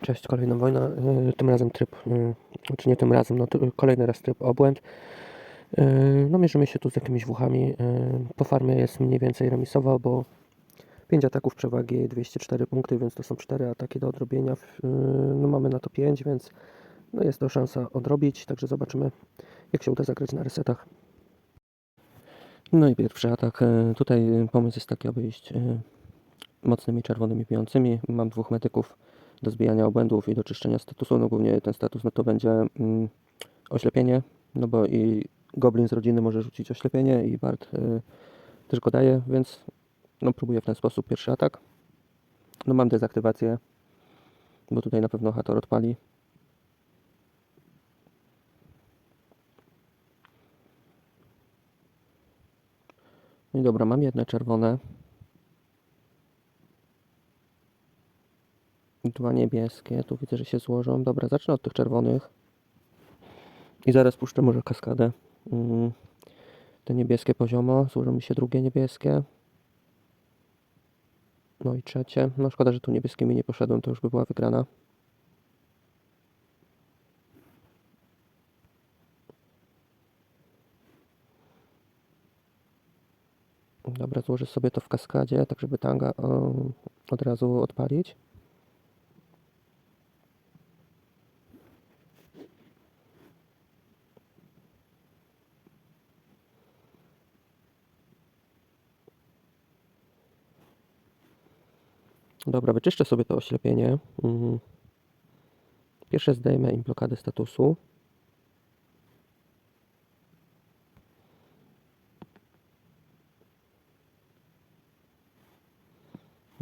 Cześć, kolejna wojna. e, Tym razem tryb, e, czy nie tym razem, no kolejny raz tryb obłęd. E, No mierzymy się tu z jakimiś wuchami. E, Po farmie jest mniej więcej remisowo, bo 5 ataków przewagi, 204 punkty, więc to są 4 ataki do odrobienia. No mamy na to 5, więc no jest to szansa odrobić, także zobaczymy jak się uda zagrać na resetach. No i pierwszy atak. Tutaj pomysł jest taki, aby iść mocnymi czerwonymi bijącymi. Mam dwóch medyków do zbijania obłędów i do czyszczenia statusu. No głównie ten status no to będzie mm, oślepienie, no bo i goblin z rodziny może rzucić oślepienie i Bart y, też go daje, więc no próbuję w ten sposób pierwszy atak. No mam dezaktywację, bo tutaj na pewno Hator odpali. No i dobra, mam jedne czerwone. Dwa niebieskie, tu widzę, że się złożą. Dobra, zacznę od tych czerwonych. I zaraz puszczę może kaskadę. Mm, Te niebieskie poziomo, złożą mi się drugie niebieskie. No i trzecie. No szkoda, że tu niebieskimi nie poszedłem, to już by była wygrana. Dobra, złożę sobie to w kaskadzie, tak żeby tanga od razu odpalić. Dobra, wyczyszczę sobie to oślepienie. Mhm. Pierwsze zdejmę im blokadę statusu.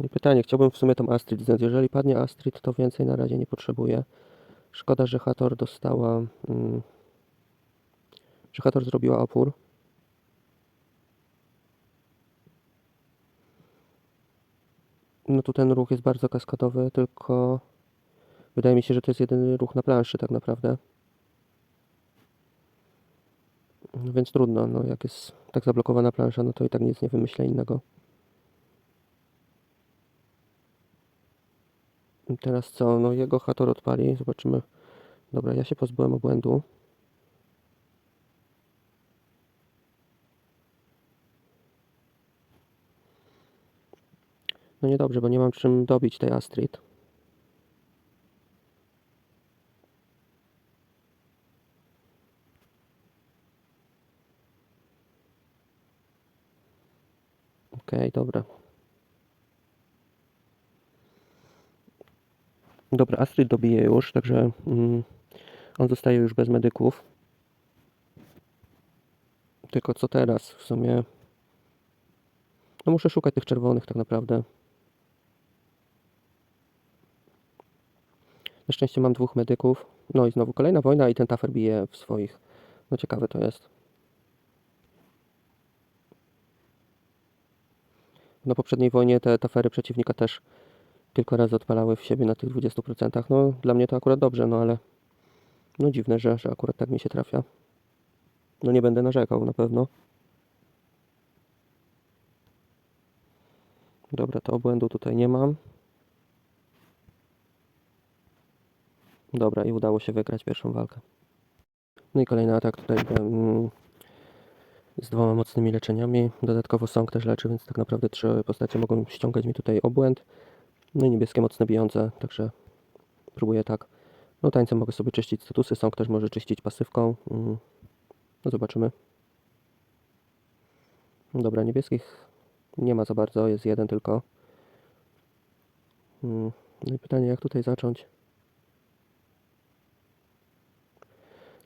I pytanie, chciałbym w sumie tą Astrid zdjąć. Jeżeli padnie Astrid, to więcej na razie nie potrzebuję. Szkoda, że Hator dostała... Mm, że Hator zrobiła opór. No tu ten ruch jest bardzo kaskadowy, tylko wydaje mi się, że to jest jedyny ruch na planszy tak naprawdę. No Więc trudno, no jak jest tak zablokowana plansza, no to i tak nic nie wymyślę innego. Teraz co? No jego Hator odpali, zobaczymy. Dobra, ja się pozbyłem obłędu. No niedobrze, bo nie mam czym dobić tej Astrid. Okej, dobra. Dobra, Astrid dobije już, także mm, on zostaje już bez medyków. Tylko co teraz? W sumie. No muszę szukać tych czerwonych tak naprawdę. Na szczęście mam dwóch medyków. No i znowu kolejna wojna i ten tafer bije w swoich. No ciekawe to jest. Na poprzedniej wojnie te tafery przeciwnika też kilka razy odpalały w siebie na tych 20%. No dla mnie to akurat dobrze, no ale no dziwne, że, że akurat tak mi się trafia. No nie będę narzekał na pewno. Dobra, to obłędu tutaj nie mam. Dobra, i udało się wygrać pierwszą walkę. No i kolejny atak tutaj mm, z dwoma mocnymi leczeniami. Dodatkowo Song też leczy, więc tak naprawdę trzy postacie mogą ściągać mi tutaj obłęd. No i niebieskie mocne bijące, także próbuję tak. No tańcem mogę sobie czyścić statusy, Song też może czyścić pasywką. Mm, No zobaczymy. Dobra, niebieskich nie ma za bardzo, jest jeden tylko. Mm, No i pytanie, jak tutaj zacząć?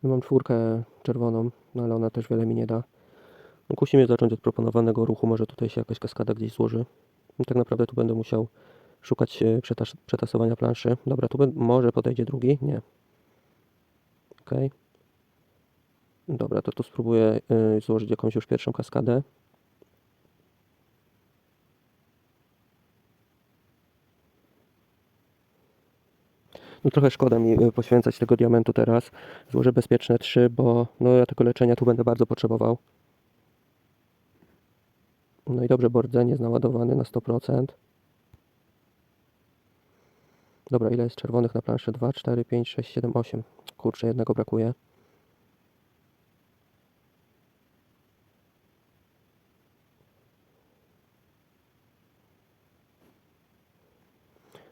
No mam czwórkę czerwoną, no ale ona też wiele mi nie da. No kusi mnie zacząć od proponowanego ruchu, może tutaj się jakaś kaskada gdzieś złoży. No tak naprawdę tu będę musiał szukać e, przetas przetasowania planszy. Dobra, tu może podejdzie drugi? Nie. Okej. Dobra, to tu spróbuję y, złożyć jakąś już pierwszą kaskadę. No trochę szkoda mi y, poświęcać tego diamentu teraz. Złożę bezpieczne 3, bo no ja tego leczenia tu będę bardzo potrzebował. No i dobrze, bordzenie jest naładowany na 100%. Dobra, ile jest czerwonych na planszy? 2, 4, 5, 6, 7, 8. Kurczę, jednego brakuje.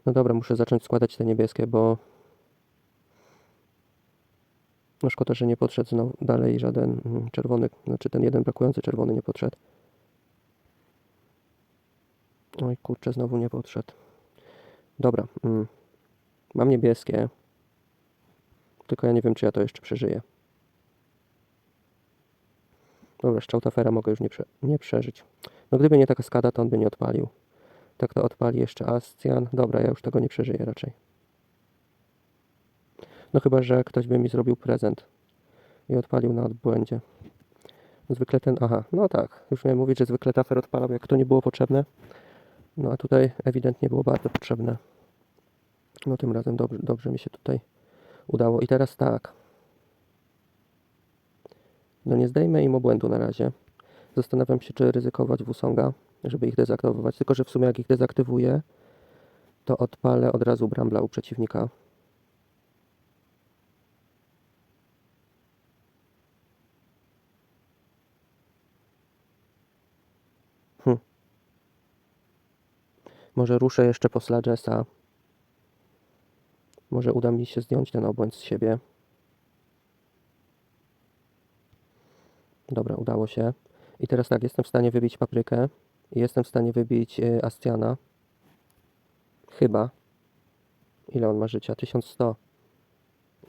No dobra, muszę zacząć składać te niebieskie, bo no szkoda, że nie podszedł znowu dalej żaden mm, czerwony, znaczy ten jeden brakujący czerwony nie podszedł. Oj kurczę, znowu nie podszedł. Dobra, mm, mam niebieskie, tylko ja nie wiem, czy ja to jeszcze przeżyję. Dobra, szczałtafera mogę już nie, prze, nie przeżyć. No gdyby nie taka skada, to on by nie odpalił. Tak to odpali jeszcze Astian. Dobra, ja już tego nie przeżyję raczej. No chyba, że ktoś by mi zrobił prezent i odpalił na odbłędzie. Zwykle ten, aha, no tak, już miałem mówić, że zwykle tafer odpalał, jak to nie było potrzebne. No a tutaj ewidentnie było bardzo potrzebne. No tym razem dobrze, dobrze mi się tutaj udało. I teraz tak. No nie zdejmę im obłędu na razie. Zastanawiam się, czy ryzykować Wusonga, żeby ich dezaktywować. Tylko, że w sumie jak ich dezaktywuję, to odpalę od razu Brambla u przeciwnika. Hm. Może ruszę jeszcze po Slagesa. Może uda mi się zdjąć ten obłęd z siebie. Dobra, udało się. I teraz tak, jestem w stanie wybić paprykę. Jestem w stanie wybić y, Astiana. Chyba. Ile on ma życia? 1100.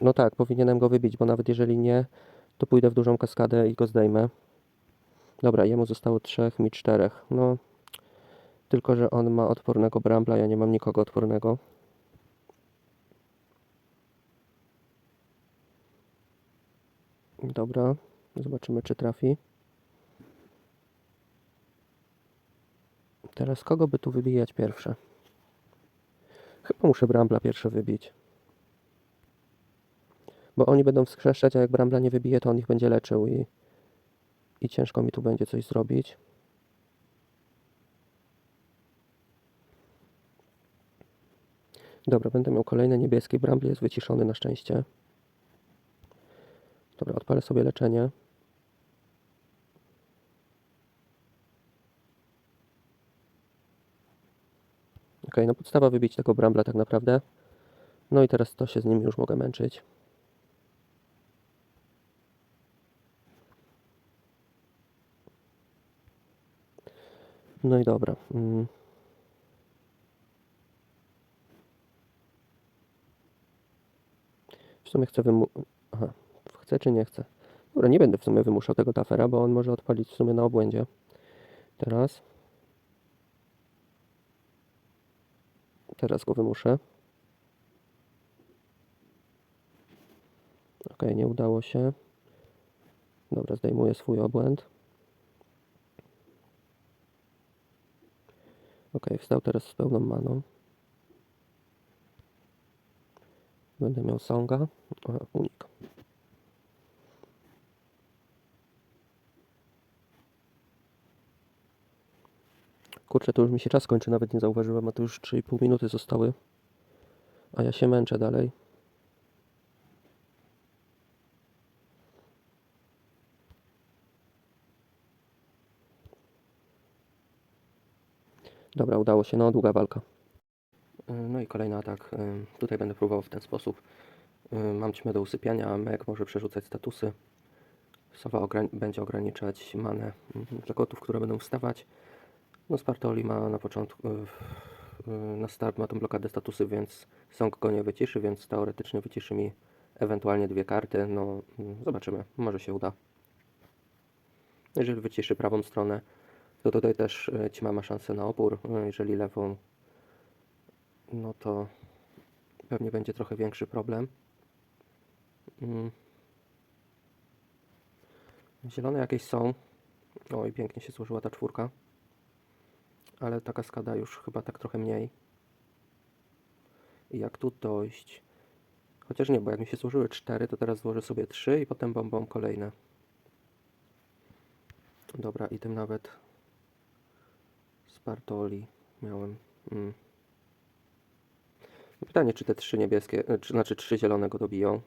No tak, powinienem go wybić, bo nawet jeżeli nie, to pójdę w dużą kaskadę i go zdejmę. Dobra, jemu zostało trzech, mi czterech. No, tylko że on ma odpornego Brambla, ja nie mam nikogo odpornego. Dobra, zobaczymy czy trafi. Teraz kogo by tu wybijać pierwsze? Chyba muszę Brambla pierwsze wybić. Bo oni będą wskrzeszać, a jak Brambla nie wybije, to on ich będzie leczył i, i ciężko mi tu będzie coś zrobić. Dobra, będę miał kolejne niebieskie. Brambli jest wyciszony na szczęście. Dobra, odpalę sobie leczenie. Ok, no podstawa wybić tego Brambla tak naprawdę. No i teraz to się z nim już mogę męczyć. No i dobra. Mm. W sumie chcę wymu... Aha, chcę czy nie chcę? Dobra, nie będę w sumie wymuszał tego tafera, bo on może odpalić w sumie na obłędzie. Teraz. Teraz go wymuszę. Ok, nie udało się. Dobra, zdejmuję swój obłęd. Ok, wstał teraz z pełną maną. Będę miał songa. Aha, unik. Kurczę, to już mi się czas kończy, nawet nie zauważyłem, a to już 3,5 minuty zostały. A ja się męczę dalej. Dobra, udało się. No, długa walka. Y, No i kolejny atak. Y, Tutaj będę próbował w ten sposób. Y, Mam ćmę do usypiania, a może przerzucać statusy. Sowa będzie ograniczać manę mhm, dla kotów, które będą wstawać. No Spartoli ma na początku, y, y, na start ma tą blokadę statusy, więc Song go nie wyciszy, więc teoretycznie wyciszy mi ewentualnie dwie karty. No mm, zobaczymy, może się uda. Jeżeli wyciszy prawą stronę, to tutaj też y, Ćma ma szansę na opór. Jeżeli lewą, no to pewnie będzie trochę większy problem. Mm. Zielone jakieś są. Oj, pięknie się złożyła ta czwórka. Ale ta kaskada już chyba tak trochę mniej. I jak tu dojść? Chociaż nie, bo jak mi się złożyły cztery, to teraz złożę sobie trzy i potem bombą kolejne. Dobra, i tym nawet Spartoli miałem. Mm. Pytanie, czy te trzy niebieskie, e, czy, znaczy trzy zielone go dobiją.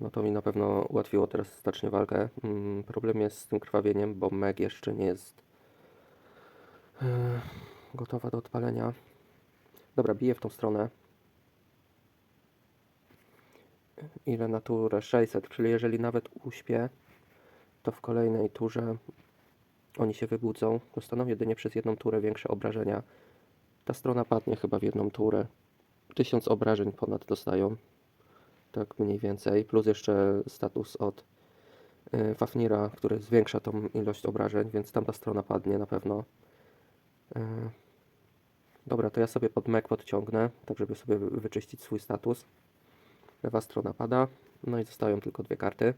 No to mi na pewno ułatwiło teraz znacznie walkę. Mm, problem jest z tym krwawieniem, bo Meg jeszcze nie jest e, gotowa do odpalenia. Dobra, biję w tą stronę. Ile na turę? 600, czyli jeżeli nawet uśpię, to w kolejnej turze oni się wybudzą. Dostaną jedynie przez jedną turę większe obrażenia. Ta strona padnie chyba w jedną turę. 1000 obrażeń ponad dostają. Tak mniej więcej. Plus jeszcze status od y, Fafnira, który zwiększa tą ilość obrażeń, więc tamta strona padnie na pewno. Y, Dobra, to ja sobie pod mek podciągnę, tak żeby sobie wy- wyczyścić swój status. Lewa strona pada, no i zostają tylko dwie karty.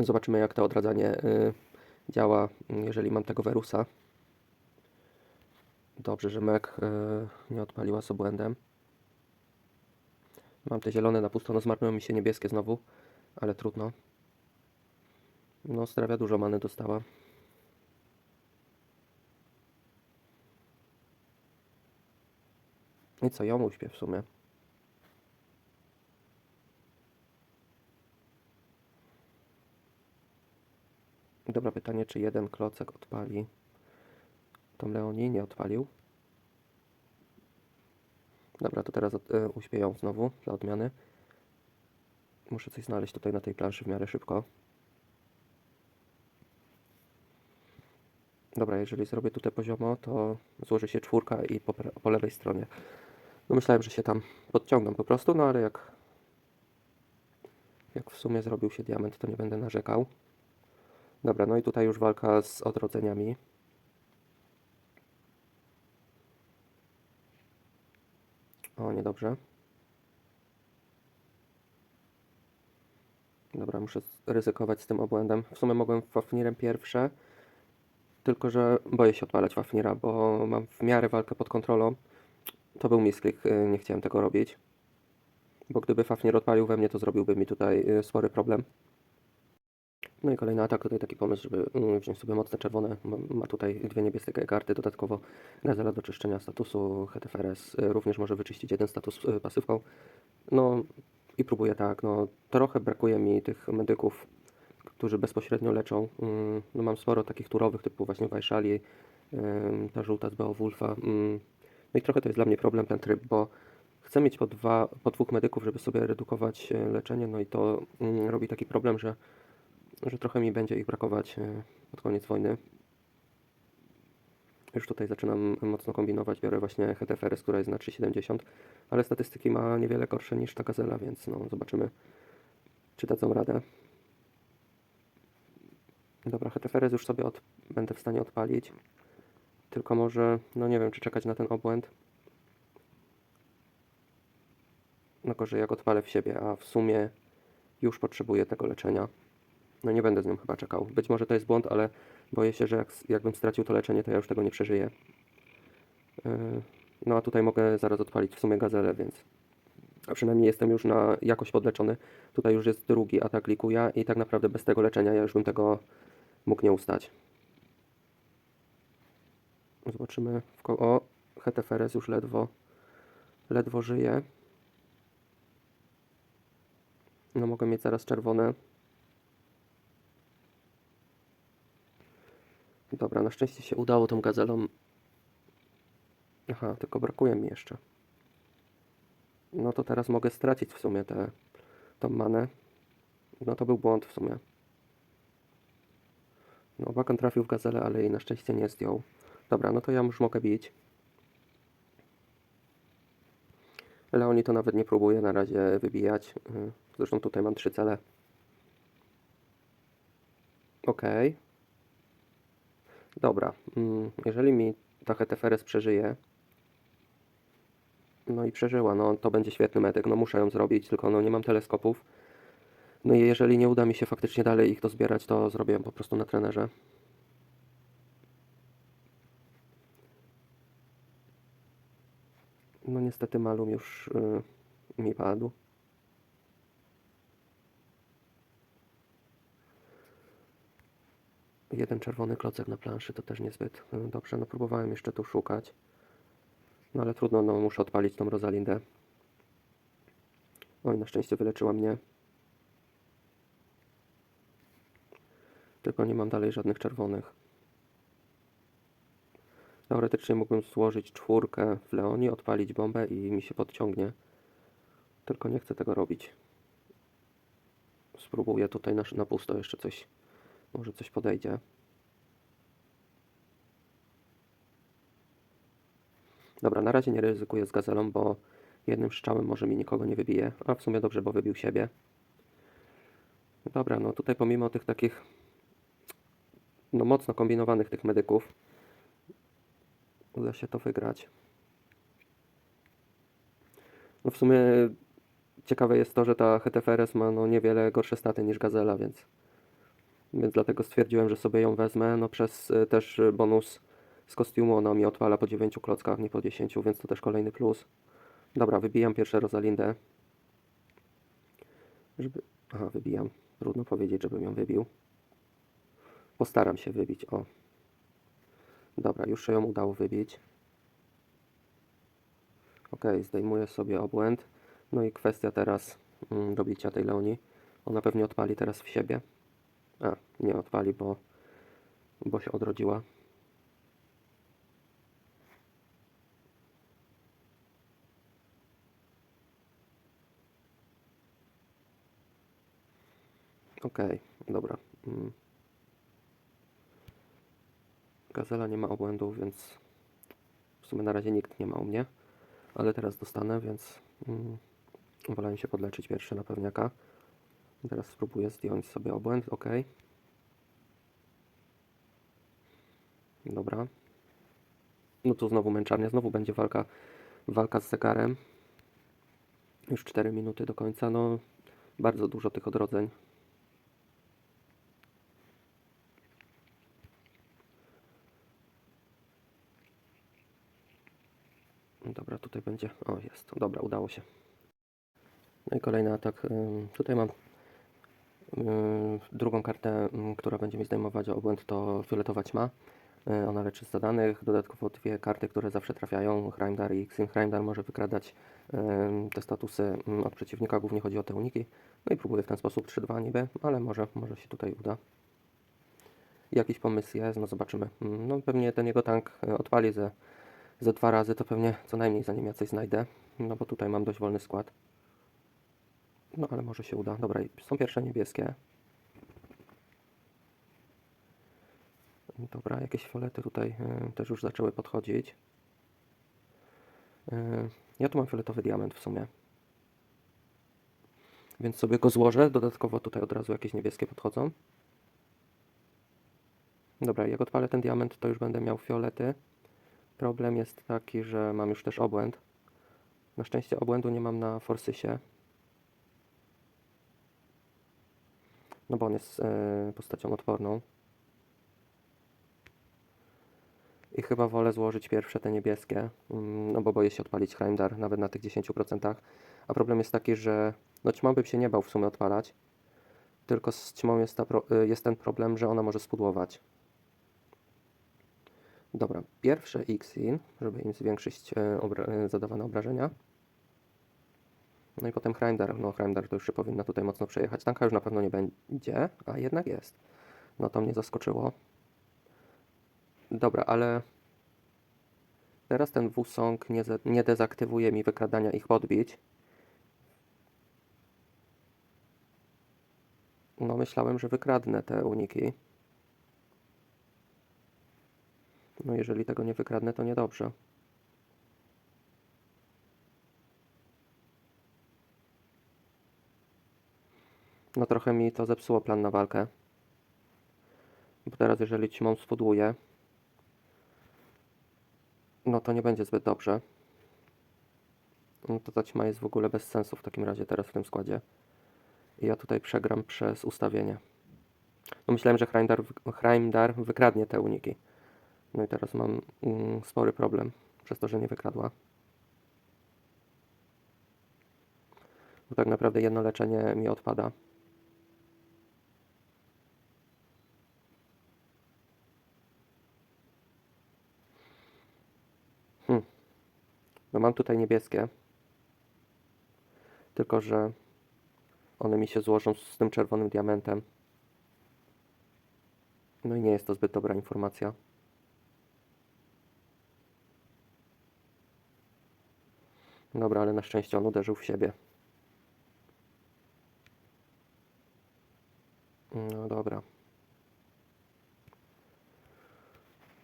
Zobaczymy jak to odradzanie y, działa, jeżeli mam tego Verusa. Dobrze, że mek y, nie odpaliła z obłędem. Mam te zielone na pusto, no zmarnują mi się niebieskie znowu, ale trudno. No, strawia dużo many dostała. I co, ją uśpię w sumie. Dobra, pytanie, czy jeden klocek odpali? Tom Leoni nie odpalił. Dobra, to teraz e, uśpię ją znowu, dla odmiany. Muszę coś znaleźć tutaj na tej planszy w miarę szybko. Dobra, jeżeli zrobię tutaj poziomo, to złoży się czwórka i po, po lewej stronie. No myślałem, że się tam podciągam po prostu, no ale jak, jak w sumie zrobił się diament, to nie będę narzekał. Dobra, no i tutaj już walka z odrodzeniami. O, niedobrze. Dobra, muszę ryzykować z tym obłędem. W sumie mogłem Fafnirem pierwsze, tylko że boję się odpalać Fafnira, bo mam w miarę walkę pod kontrolą. To był misklik, y, nie chciałem tego robić. Bo gdyby Fafnir odpalił we mnie, to zrobiłby mi tutaj y, spory problem. No i kolejny atak, tutaj taki pomysł, żeby mm, wziąć sobie mocne czerwone. Ma, tutaj dwie niebieskie karty, dodatkowo Gazela do czyszczenia statusu, HTFRS y, również może wyczyścić jeden status pasywką. No i próbuję tak, no trochę brakuje mi tych medyków, którzy bezpośrednio leczą. Mm, No mam sporo takich turowych typu właśnie Wajszali, ta żółta z Beowulfa. No i trochę to jest dla mnie problem ten tryb, bo chcę mieć po, dwa, po dwóch medyków, żeby sobie redukować e, leczenie, no i to mm, robi taki problem, że, że trochę mi będzie ich brakować e, pod koniec wojny. Już tutaj zaczynam mocno kombinować, biorę właśnie HTFRS, która jest na 3,70, ale statystyki ma niewiele gorsze niż ta gazela, więc no zobaczymy, czy dadzą radę. Dobra, HTFRS już sobie od, będę w stanie odpalić. Tylko może, no nie wiem, czy czekać na ten obłęd. No gorzej jak odpalę w siebie, a w sumie już potrzebuję tego leczenia. No nie będę z nią chyba czekał. Być może to jest błąd, ale boję się, że jak, jakbym stracił to leczenie, to ja już tego nie przeżyję. Yy, No a tutaj mogę zaraz odpalić w sumie gazelę, więc... A przynajmniej jestem już na jakoś podleczony. Tutaj już jest drugi atak likuja i tak naprawdę bez tego leczenia ja już bym tego mógł nie ustać. Zobaczymy. W ko- o, HTFRS już ledwo, ledwo żyje. No mogę mieć zaraz czerwone. Dobra, na szczęście się udało tą gazelą. Aha, tylko brakuje mi jeszcze. No to teraz mogę stracić w sumie tę tą manę. No to był błąd w sumie. No, Wakan trafił w gazelę, ale jej na szczęście nie zdjął. Dobra, no to ja już mogę bić. Leoni to nawet nie próbuje na razie wybijać. Y, Zresztą tutaj mam trzy cele. Okej. Dobra. mm, Jeżeli mi ta HTFRS przeżyje, no i przeżyła, no to będzie świetny medyk. No muszę ją zrobić, tylko no nie mam teleskopów. No i jeżeli nie uda mi się faktycznie dalej ich dozbierać, to zrobię po prostu na trenerze. No niestety malum już y, mi padł. Jeden czerwony klocek na planszy to też niezbyt y, dobrze. No próbowałem jeszcze tu szukać. No ale trudno, no muszę odpalić tą Rosalindę. Oj, na szczęście wyleczyła mnie. Tylko nie mam dalej żadnych czerwonych. Teoretycznie mógłbym złożyć czwórkę w Leonie, odpalić bombę i mi się podciągnie. Tylko nie chcę tego robić. Spróbuję tutaj na, na pusto jeszcze coś. Może coś podejdzie. Dobra, na razie nie ryzykuję z gazelą, bo jednym strzałem może mi nikogo nie wybije. A w sumie dobrze, bo wybił siebie. Dobra, no tutaj pomimo tych takich no mocno kombinowanych tych medyków uda się to wygrać. No w sumie ciekawe jest to, że ta HTFRS ma no niewiele gorsze staty niż Gazela, więc więc dlatego stwierdziłem, że sobie ją wezmę. No przez y, też bonus z kostiumu ona mi odpala po 9 klockach, nie po 10, więc to też kolejny plus. Dobra, wybijam pierwsze Rosalindę. Żeby... Aha, wybijam. Trudno powiedzieć, żebym ją wybił. Postaram się wybić, o. Dobra, już się ją udało wybić. Ok, zdejmuję sobie obłęd. No i kwestia teraz mm, dobicia tej Leonii. Ona pewnie odpali teraz w siebie. A, nie odpali, bo, bo się odrodziła. Okej, dobra. Mm. Gazela nie ma obłędów, więc w sumie na razie nikt nie ma u mnie. Ale teraz dostanę, więc mm, wolałem się podleczyć pierwszy na pewniaka. Teraz spróbuję zdjąć sobie obłęd, ok. Dobra. No tu znowu męczarnia, znowu będzie walka, walka z zegarem. Już 4 minuty do końca, no bardzo dużo tych odrodzeń. Dobra, tutaj będzie. O, jest. Dobra, udało się. No i kolejny atak. Tutaj mam drugą kartę, która będzie mi zdejmować obłęd, to fioletowa ćma. Y, Ona leczy z zadanych. Dodatkowo dwie karty, które zawsze trafiają. Hraimdar i Xin Hraimdar może wykradać te statusy od przeciwnika. Głównie chodzi o te uniki. No i próbuję w ten sposób 3-2 niby, ale może, może się tutaj uda. Jakiś pomysł jest, no zobaczymy. Ym, No pewnie ten jego tank y, odpali ze, ze dwa razy, to pewnie co najmniej zanim ja coś znajdę. No bo tutaj mam dość wolny skład. No ale może się uda. Dobra, są pierwsze niebieskie. Dobra, jakieś fiolety tutaj y, też już zaczęły podchodzić. Y, ja tu mam fioletowy diament w sumie. Więc sobie go złożę. Dodatkowo tutaj od razu jakieś niebieskie podchodzą. Dobra, jak odpalę ten diament, to już będę miał fiolety. Problem jest taki, że mam już też obłęd. Na szczęście obłędu nie mam na Forsysie. No bo on jest e, postacią odporną. I chyba wolę złożyć pierwsze te niebieskie, mm, no bo boję się odpalić Heimdar nawet na tych 10%. A problem jest taki, że no ćmą bym się nie bał w sumie odpalać. Tylko z ćmą jest, ta pro, y, jest ten problem, że ona może spudłować. Dobra, pierwsze Xin, żeby im zwiększyć e, obra e, zadawane obrażenia. No i potem Hreimdar. No Hreimdar to już się powinna tutaj mocno przejechać. Tanka już na pewno nie będzie, a jednak jest. No to mnie zaskoczyło. Dobra, ale teraz ten Wusong nie, nie dezaktywuje mi wykradania ich podbić. No myślałem, że wykradnę te uniki. No jeżeli tego nie wykradnę, to niedobrze. No trochę mi to zepsuło plan na walkę. Bo teraz jeżeli ćmą spudłuję, no to nie będzie zbyt dobrze. No to ta ćma jest w ogóle bez sensu w takim razie teraz w tym składzie. I ja tutaj przegram przez ustawienie. No myślałem, że Hreimdar, Hreimdar wykradnie te uniki. No i teraz mam mm, spory problem przez to, że nie wykradła. Bo tak naprawdę jedno leczenie mi odpada. Hmm. No mam tutaj niebieskie. Tylko, że one mi się złożą z tym czerwonym diamentem. No i nie jest to zbyt dobra informacja. Dobra, ale na szczęście on uderzył w siebie. No dobra.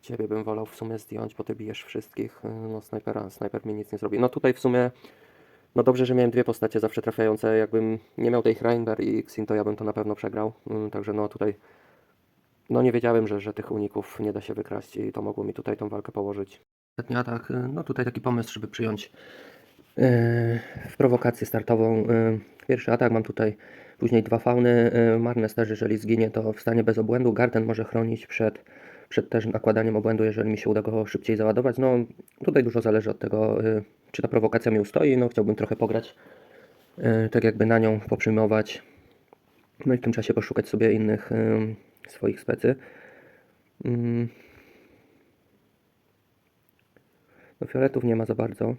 Ciebie bym wolał w sumie zdjąć, bo ty bijesz wszystkich. No snajpera, snajper mi nic nie zrobi. No tutaj w sumie, no dobrze, że miałem dwie postacie zawsze trafiające. Jakbym nie miał tej Hreinber i Xin, to ja bym to na pewno przegrał. Mm, Także no tutaj, no nie wiedziałem, że, że tych uników nie da się wykraść i to mogło mi tutaj tą walkę położyć. Ostatni atak, no tutaj taki pomysł, żeby przyjąć w prowokację startową. Yy, Pierwszy atak mam tutaj, później dwa fauny. Yy, Marnes też, jeżeli zginie, to wstanie bez obłędu. Garden może chronić przed, przed też nakładaniem obłędu, jeżeli mi się uda go szybciej załadować. No tutaj dużo zależy od tego, yy, czy ta prowokacja mi ustoi. No chciałbym trochę pograć, tak jakby na nią poprzyjmować. No i w tym czasie poszukać sobie innych swoich specy. Mm. No fioletów nie ma za bardzo.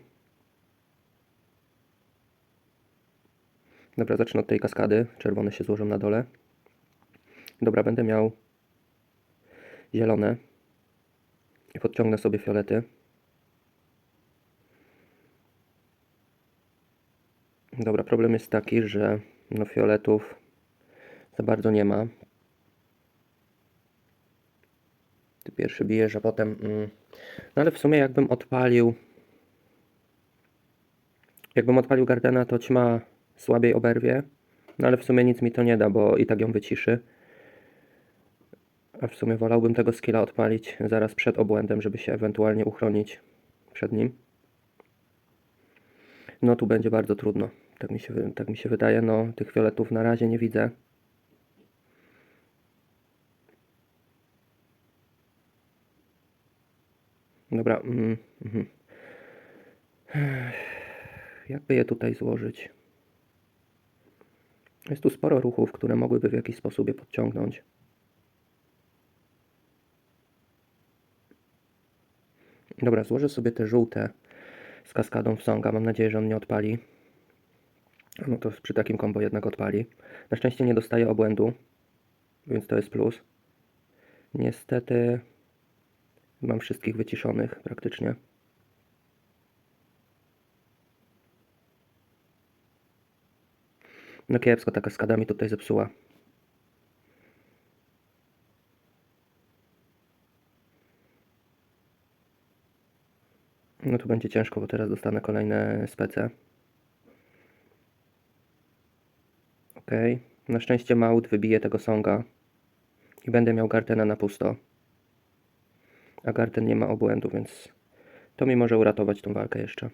Dobra, zacznę od tej kaskady. Czerwone się złożą na dole. Dobra, będę miał zielone. I podciągnę sobie fiolety. Dobra, problem jest taki, że no fioletów za bardzo nie ma. Ty pierwszy bijesz, a potem... Mm, no ale w sumie jakbym odpalił... Jakbym odpalił Gardena, to ćma słabiej oberwie. No ale w sumie nic mi to nie da, bo i tak ją wyciszy. A w sumie wolałbym tego skilla odpalić zaraz przed obłędem, żeby się ewentualnie uchronić przed nim. No tu będzie bardzo trudno. Tak mi się, tak mi się wydaje. No tych fioletów na razie nie widzę. Dobra. Mm, mhm. Jakby je tutaj złożyć? Jest tu sporo ruchów, które mogłyby w jakiś sposób je podciągnąć. Dobra, złożę sobie te żółte z kaskadą w songa. Mam nadzieję, że on nie odpali. No to przy takim kombo jednak odpali. Na szczęście nie dostaję obłędu, więc to jest plus. Niestety mam wszystkich wyciszonych praktycznie. No kiepsko ta kaskada mi tutaj zepsuła. No tu będzie ciężko, bo teraz dostanę kolejne spece. Ok. Na szczęście Maut wybije tego songa. I będę miał Gartena na pusto. A Garten nie ma obłędu, więc to mi może uratować tą walkę jeszcze.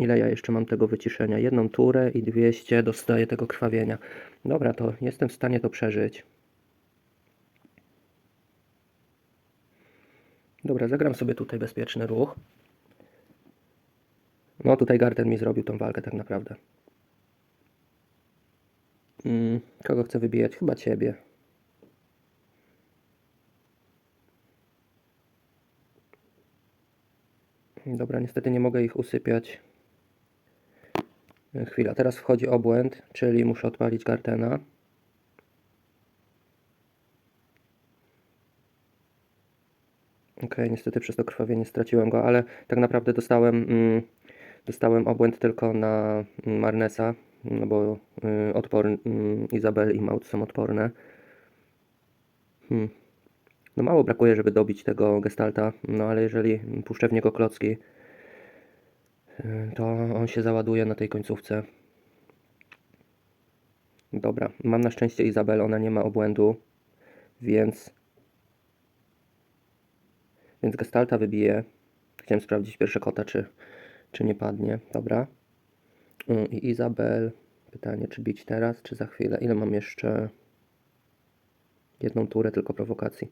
Ile ja jeszcze mam tego wyciszenia? Jedną turę i 200 dostaję tego krwawienia. Dobra, to jestem w stanie to przeżyć. Dobra, zagram sobie tutaj bezpieczny ruch. No tutaj Garten mi zrobił tą walkę tak naprawdę. Mm, kogo chcę wybijać? Chyba ciebie. Dobra, niestety nie mogę ich usypiać. Chwila, teraz wchodzi obłęd, czyli muszę odpalić Gartena. Okej, niestety przez to krwawienie straciłem go, ale tak naprawdę dostałem, mm, dostałem obłęd tylko na mm, Marnesa, no bo y, odpor, mm, Izabel i Maut są odporne. Hmm. No mało brakuje, żeby dobić tego Gestalta, no ale jeżeli puszczę w niego klocki, y, to on się załaduje na tej końcówce. Dobra, mam na szczęście Izabel, ona nie ma obłędu, więc więc Gestalta wybiję. Chciałem sprawdzić pierwsze kota, czy, czy nie padnie. Dobra. Mm, I Izabel. Pytanie, czy bić teraz, czy za chwilę? Ile mam jeszcze? Jedną turę tylko prowokacji.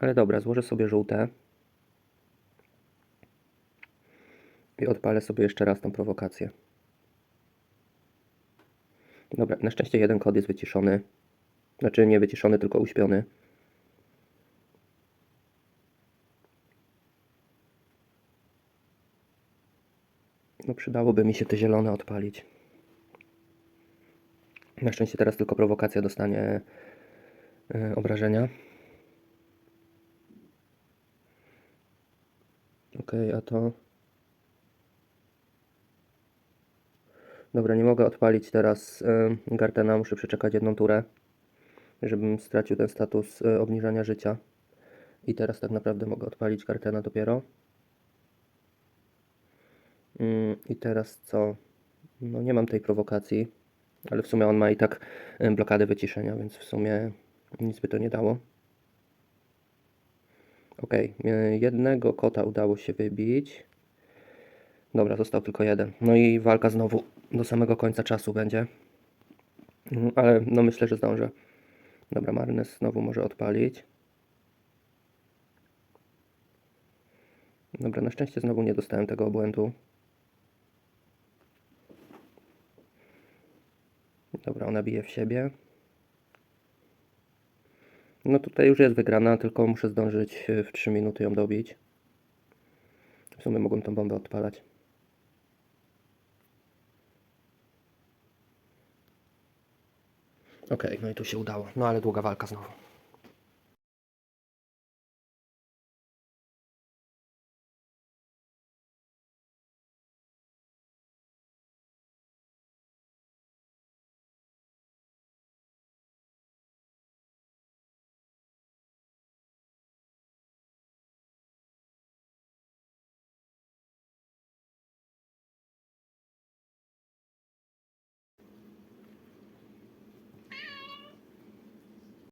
Ale dobra, złożę sobie żółte. I odpalę sobie jeszcze raz tą prowokację. Dobra, na szczęście jeden kod jest wyciszony. Znaczy nie wyciszony, tylko uśpiony. No przydałoby mi się te zielone odpalić. Na szczęście teraz tylko prowokacja dostanie yy, obrażenia. Okej, okay, a to... Dobra, nie mogę odpalić teraz y, Gartena, muszę przeczekać jedną turę, żebym stracił ten status y, obniżania życia. I teraz tak naprawdę mogę odpalić Gartena dopiero. Mm, I teraz co? No nie mam tej prowokacji, ale w sumie on ma i tak y, blokadę wyciszenia, więc w sumie nic by to nie dało. Okej, y, jednego kota udało się wybić. Dobra, został tylko jeden. No i walka znowu do samego końca czasu będzie. Mhm, Ale no myślę, że zdążę. Dobra, Marines znowu może odpalić. Dobra, na szczęście znowu nie dostałem tego obłędu. Dobra, ona bije w siebie. No tutaj już jest wygrana, tylko muszę zdążyć y, w 3 minuty ją dobić. W sumie mogłem tą bombę odpalać. Okej, no i tu się udało. No ale długa walka znowu.